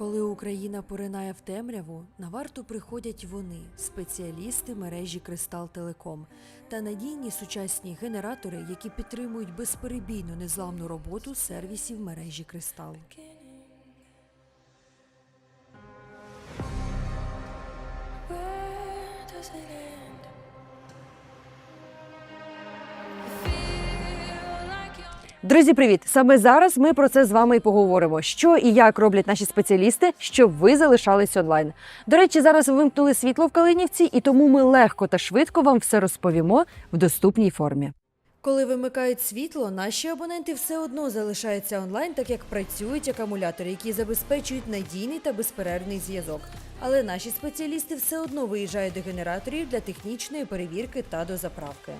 Коли Україна поринає в темряву, на варту приходять вони, спеціалісти мережі Кристал Телеком та надійні сучасні генератори, які підтримують безперебійну незламну роботу сервісів мережі Кристал. Where does it end? Друзі, привіт! Саме зараз ми про це з вами і поговоримо. Що і як роблять наші спеціалісти, щоб ви залишались онлайн. До речі, зараз вимкнули світло в Калинівці, і тому ми легко та швидко вам все розповімо в доступній формі. Коли вимикають світло, наші абоненти все одно залишаються онлайн, так як працюють акумулятори, які забезпечують надійний та безперервний зв'язок. Але наші спеціалісти все одно виїжджають до генераторів для технічної перевірки та дозаправки.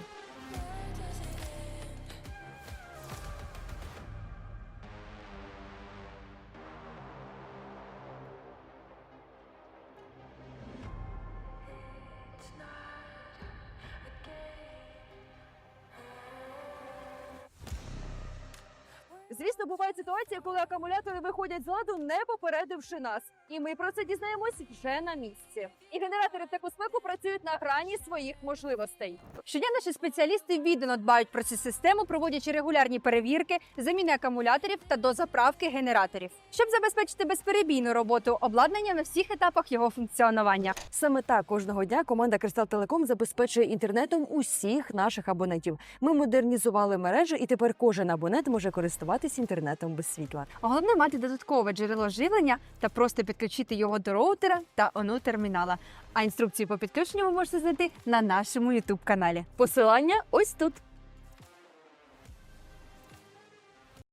Звісно, буває ситуація, коли акумулятори виходять з ладу, не попередивши нас. І ми про це дізнаємось вже на місці. І генератори в таку спеку працюють на грані своїх можливостей. Щодня наші спеціалісти віддано дбають про цю систему, проводячи регулярні перевірки, заміни акумуляторів та дозаправки генераторів, щоб забезпечити безперебійну роботу обладнання на всіх етапах його функціонування. Саме так кожного дня команда Кристал Телеком забезпечує інтернетом усіх наших абонентів. Ми модернізували мережу, і тепер кожен абонент може користуватись інтернетом без світла. Головне мати додаткове джерело живлення та просто підключити його до роутера та ону термінала. А інструкцію по підключенню ви можете знайти на нашому youtube каналі. Посилання ось тут.